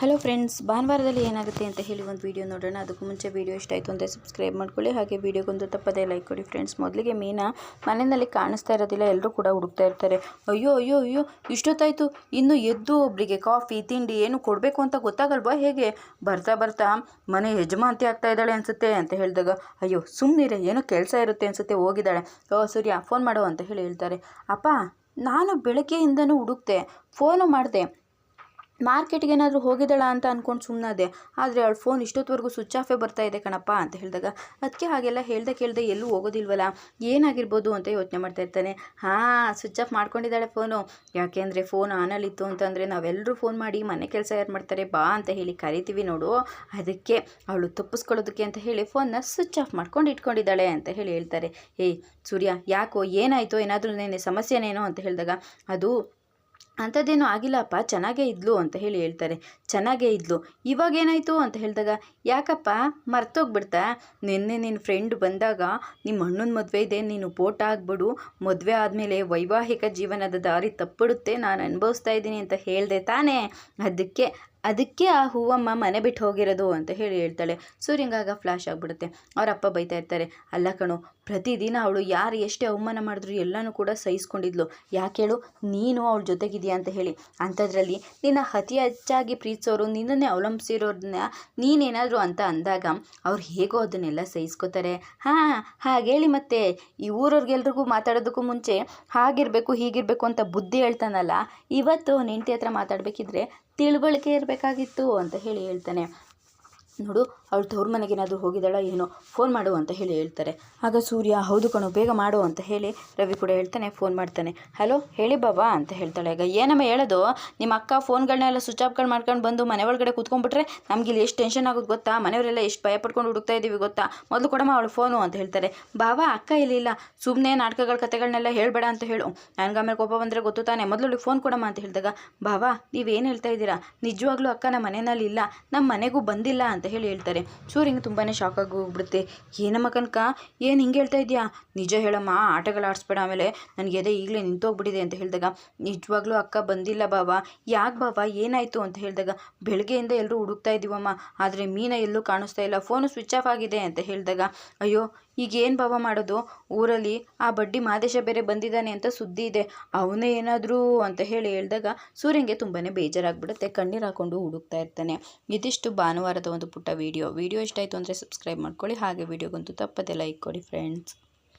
Hello friends ಭಾನುವಾರದಲ್ಲಿ ಏನಾಗುತ್ತೆ ಅಂತ ಹೇಳಿ ಒಂದು ವೀಡಿಯೋ ನೋಡೋಣ. ಅದಕ್ಕೂ ಮುಂಚೆ ವೀಡಿಯೋ ಇಷ್ಟ ಆಯಿತು ಅಂದರೆ ಸಬ್ಸ್ಕ್ರೈಬ್ ಮಾಡ್ಕೊಳ್ಳಿ. ಹಾಗೆ ವೀಡಿಯೋಗೊಂದು ತಪ್ಪದೇ ಲೈಕ್ ಕೊಡಿ ಫ್ರೆಂಡ್ಸ್ ಮೊದಲಿಗೆ ಮೀನಾ ಮನೆಯಲ್ಲಿ ಕಾಣಿಸ್ತಾ ಇರೋದಿಲ್ಲ ಎಲ್ಲರೂ ಕೂಡ ಹುಡುಕ್ತಾ ಇರ್ತಾರೆ. ಅಯ್ಯೋ ಅಯ್ಯೋ ಅಯ್ಯೋ, ಇಷ್ಟೊತ್ತಾಯಿತು. ಇನ್ನು ಎದ್ದು ಒಬ್ಬರಿಗೆ ಕಾಫಿ ತಿಂಡಿ ಏನು ಕೊಡಬೇಕು ಅಂತ ಗೊತ್ತಾಗಲ್ವಾ ಹೇಗೆ? ಬರ್ತಾ ಬರ್ತಾ ಮನೆ ಯಜಮಾಂತಿ ಆಗ್ತಾ ಇದ್ದಾಳೆ ಅನಿಸುತ್ತೆ ಅಂತ ಹೇಳಿದಾಗ, ಅಯ್ಯೋ ಸುಮ್ಮನಿರೆ ಏನೋ ಕೆಲಸ ಇರುತ್ತೆ ಅನಿಸುತ್ತೆ, ಹೋಗಿದ್ದಾಳೆ. ಓ, ಸೂರ್ಯ ಫೋನ್ ಮಾಡೋ, ಅಂತ ಹೇಳಿ ಹೇಳ್ತಾರೆ. ಅಪ್ಪ, ನಾನು ಬೆಳಗ್ಗೆಯಿಂದನೂ ಹುಡುಕ್ತೆ ಫೋನು ಮಾಡಿದೆ. ಮಾರ್ಕೆಟ್ಗೆ ಏನಾದರೂ ಹೋಗಿದ್ದಾಳ ಅಂತ ಅಂದ್ಕೊಂಡು ಸುಮ್ಮನಾದೆ ಆದರೆ ಅವಳು ಫೋನ್ ಇಷ್ಟೊತ್ತವರೆಗೂ ಸ್ವಿಚ್ ಆಫೇ ಬರ್ತಾ ಇದೆ ಕಣಪ್ಪ ಅಂತ ಹೇಳಿದಾಗ ಅದಕ್ಕೆ ಹಾಗೆಲ್ಲ ಹೇಳ್ದೆ ಕೇಳ್ದೆ ಎಲ್ಲೂ ಹೋಗೋದಿಲ್ವಲ್ಲ ಏನಾಗಿರ್ಬೋದು ಅಂತ ಯೋಚನೆ ಮಾಡ್ತಾ ಇರ್ತಾನೆ. ಹಾಂ ಸ್ವಿಚ್ ಆಫ್ ಮಾಡ್ಕೊಂಡಿದ್ದಾಳೆ ಫೋನು ಯಾಕೆ ಅಂದರೆ ಫೋನ್ ಆನಲ್ಲಿತ್ತು ಅಂತಂದರೆ ನಾವೆಲ್ಲರೂ ಫೋನ್ ಮಾಡಿ ಮನೆ ಕೆಲಸ ಯಾರು ಮಾಡ್ತಾರೆ ಬಾ ಅಂತ ಹೇಳಿ ಕರಿತೀವಿ ನೋಡು. ಅದಕ್ಕೆ ಅವಳು ತಪ್ಪಿಸ್ಕೊಳ್ಳೋದಕ್ಕೆ ಅಂತ ಹೇಳಿ ಫೋನ್ನ ಸ್ವಿಚ್ ಆಫ್ ಮಾಡ್ಕೊಂಡು ಇಟ್ಕೊಂಡಿದ್ದಾಳೆ ಅಂತ ಹೇಳಿ ಹೇಳ್ತಾರೆ. ಏಯ್ ಸೂರ್ಯ, ಯಾಕೋ ಏನಾಯಿತು ಏನಾದರೂ ನೆನೆ ಸಮಸ್ಯೆನೇನೋ ಅಂತ ಹೇಳಿದಾಗ, ಅದು ಅಂಥದ್ದೇನೂ ಆಗಿಲ್ಲಪ್ಪ, ಚೆನ್ನಾಗೇ ಇದ್ಲು ಅಂತ ಹೇಳಿ ಹೇಳ್ತಾರೆ. ಚೆನ್ನಾಗೇ ಇದ್ಲು. ಇವಾಗ ಏನಾಯಿತು ಅಂತ ಹೇಳಿದಾಗ, ಯಾಕಪ್ಪ ಮರ್ತೋಗ್ಬಿಡ್ತಾ? ನಿನ್ನೆ ನಿನ್ನ ಫ್ರೆಂಡ್ ಬಂದಾಗ ನಿಮ್ಮ ಅಣ್ಣನ ಮದುವೆ ಇದೆ, ನೀನು ಪೋಟ ಆಗ್ಬಿಡು. ಮದುವೆ ಆದಮೇಲೆ ವೈವಾಹಿಕ ಜೀವನದ ದಾರಿ ತಪ್ಪಿಡುತ್ತೆ, ನಾನು ಅನುಭವಿಸ್ತಾ ಇದ್ದೀನಿ ಅಂತ ಹೇಳಿದೆ ತಾನೇ. ಅದಕ್ಕೆ ಅದಕ್ಕೆ ಆ ಹೂವಮ್ಮ ಮನೆ ಬಿಟ್ಟು ಹೋಗಿರೋದು ಅಂತ ಹೇಳಿ ಹೇಳ್ತಾಳೆ. ಸೂರ್ಯಂಗಾಗ ಫ್ಲಾಶ್ ಆಗಿಬಿಡುತ್ತೆ. ಅವ್ರ ಅಪ್ಪ ಬೈತಾ ಇರ್ತಾರೆ, ಅಲ್ಲ ಕಣು, ಪ್ರತಿದಿನ ಅವಳು ಯಾರು ಎಷ್ಟೇ ಅವಮಾನ ಮಾಡಿದ್ರು ಎಲ್ಲನೂ ಕೂಡ ಸಹಿಸ್ಕೊಂಡಿದ್ಲು. ಯಾಕೆ ಹೇಳು? ನೀನು ಅವಳ ಜೊತೆಗಿದೆಯಾ ಅಂತ ಹೇಳಿ. ಅಂಥದ್ರಲ್ಲಿ ನಿನ್ನ ಅತಿ ಹೆಚ್ಚಾಗಿ ಪ್ರೀತಿಸೋರು, ನಿನ್ನನ್ನೇ ಅವಲಂಬಿಸಿರೋದನ್ನ ನೀನೇನಾದರೂ ಅಂತ ಅಂದಾಗ ಅವ್ರು ಹೇಗೋ ಅದನ್ನೆಲ್ಲ ಸಹಿಸ್ಕೋತಾರೆ. ಹಾಂ ಹಾಗೇಳಿ ಮತ್ತೆ. ಈ ಊರವ್ರಿಗೆಲ್ರಿಗೂ ಮಾತಾಡೋದಕ್ಕೂ ಮುಂಚೆ ಹಾಗಿರಬೇಕು ಹೀಗಿರಬೇಕು ಅಂತ ಬುದ್ಧಿ ಹೇಳ್ತಾನಲ್ಲ, ಇವತ್ತು ಹೆಂಡತಿ ಹತ್ರ ಮಾತಾಡಬೇಕಿದ್ರೆ ತಿಳುವಳಿಕೆ ಇರಬೇಕಾಗಿತ್ತು ಅಂತ ಹೇಳಿ ಹೇಳ್ತಾನೆ. ನೋಡು ಅವಳು ತವ್ರ ಮನೆಗೆ ಏನಾದರೂ ಹೋಗಿದ್ದಾಳ ಏನೋ ಫೋನ್ ಮಾಡು ಅಂತ ಹೇಳಿ ಹೇಳ್ತಾರೆ. ಆಗ ಸೂರ್ಯ, ಹೌದು ಕಣು, ಬೇಗ ಮಾಡು ಅಂತ ಹೇಳಿ ರವಿ ಕೂಡ ಹೇಳ್ತಾನೆ ಫೋನ್ ಮಾಡ್ತಾನೆ. ಹಲೋ ಹೇಳಿ ಬಾಬಾ ಅಂತ ಹೇಳ್ತಾಳೆ. ಈಗ ಏನಮ್ಮ ಹೇಳೋದು? ನಿಮ್ಮ ಅಕ್ಕ ಫೋನ್ಗಳನ್ನೆಲ್ಲ ಸ್ವಿಚ್ ಆಫ್ಗಳು ಮಾಡ್ಕೊಂಡು ಬಂದು ಮನೆ ಒಳಗಡೆ ಕೂತ್ಕೊಂಡ್ಬಿಟ್ರೆ ನಮ್ಗೆ ಇಲ್ಲಿ ಎಷ್ಟು ಟೆನ್ಷನ್ ಆಗೋದು ಗೊತ್ತಾ? ಮನೆಯವರೆಲ್ಲ ಎಷ್ಟು ಭಯ ಪಡ್ಕೊಂಡು ಹುಡುಕ್ತಾ ಇದ್ದೀವಿ ಗೊತ್ತಾ? ಮೊದಲು ಕೊಡಮ್ಮ ಅವಳು ಫೋನು ಅಂತ ಹೇಳ್ತಾರೆ. ಬಾಬಾ, ಅಕ್ಕ ಇಲ್ಲ ಸುಮ್ಮನೆ ನಾಟಕಗಳ ಕಥೆಗಳನ್ನೆಲ್ಲ ಹೇಳಬೇಡ ಅಂತ ಹೇಳು. ನನಗೆ ಆಮೇಲೆ ಕೋಪ ಬಂದರೆ ಗೊತ್ತು ತಾನೆ. ಮೊದಲು ಫೋನ್ ಕೊಡಮ್ಮ ಅಂತ ಹೇಳಿದಾಗ, ಬಾಬಾ, ನೀವೇನು ಹೇಳ್ತಾ ಇದ್ದೀರಾ? ನಿಜವಾಗ್ಲೂ ಅಕ್ಕ ನಮ್ಮ ಮನೆಯಲ್ಲಿ ಇಲ್ಲ. ನಮ್ಮ ಮನೆಗೂ ಬಂದಿಲ್ಲ ಅಂತ ಹೇಳಿ ಹೇಳ್ತಾರೆ. ಸೂರ್ಯಂಗೆ ತುಂಬಾ ಶಾಕ್ ಆಗಿ ಹೋಗ್ಬಿಡುತ್ತೆ. ಏನಮ್ಮ ಕನಕ? ಏನು ಹಿಂಗೆ ಹೇಳ್ತಾ ಇದೆಯಾ? ನಿಜ ಹೇಳಮ್ಮ, ಆಟಗಳು ಆಡಿಸ್ಬೇಡ ಆಮೇಲೆ ನನಗೆ ಅದೇ ಈಗಲೇ ನಿಂತೋಗ್ಬಿಟ್ಟಿದೆ ಅಂತ ಹೇಳಿದಾಗ. ನಿಜವಾಗ್ಲೂ ಅಕ್ಕ ಬಂದಿಲ್ಲ ಬಾಬಾ ಯಾಕೆ ಬಾಬಾ ಏನಾಯಿತು ಅಂತ ಹೇಳಿದಾಗ. ಬೆಳಗ್ಗೆಯಿಂದ ಎಲ್ಲರೂ ಹುಡುಕ್ತಾ ಇದ್ದೀವಮ್ಮ ಆದರೆ ಮೀನ ಎಲ್ಲೂ ಕಾಣಿಸ್ತಾ ಇಲ್ಲ. ಫೋನು ಸ್ವಿಚ್ ಆಫ್ ಆಗಿದೆ ಅಂತ ಹೇಳಿದಾಗ. ಅಯ್ಯೋ ಈಗ ಭಾವ ಮಾಡೋದು? ಊರಲ್ಲಿ ಆ ಬಡ್ಡಿ ಮಾದೇಶ ಬೇರೆ ಬಂದಿದ್ದಾನೆ ಅಂತ ಸುದ್ದಿ ಇದೆ. ಅವನೇ ಏನಾದರೂ ಅಂತ ಹೇಳಿ ಹೇಳಿದಾಗ ಸೂರ್ಯಂಗೆ ತುಂಬಾ ಬೇಜಾರಾಗ್ಬಿಡುತ್ತೆ. ಕಣ್ಣೀರು ಹಾಕೊಂಡು ಹುಡುಕ್ತಾ ಇರ್ತಾನೆ. ಇದಿಷ್ಟು ಭಾನುವಾರದ ಒಂದು ಪುಟ್ಟ ವೀಡಿಯೋ ವೀಡಿಯೋ ಇಷ್ಟ ಆಯಿತು ಅಂದರೆ ಸಬ್ಸ್ಕ್ರೈಬ್ ಮಾಡ್ಕೊಳ್ಳಿ. ಹಾಗೆ ವೀಡಿಯೋಗಂತೂ ತಪ್ಪದೆ ಲೈಕ್ ಕೊಡಿ ಫ್ರೆಂಡ್ಸ್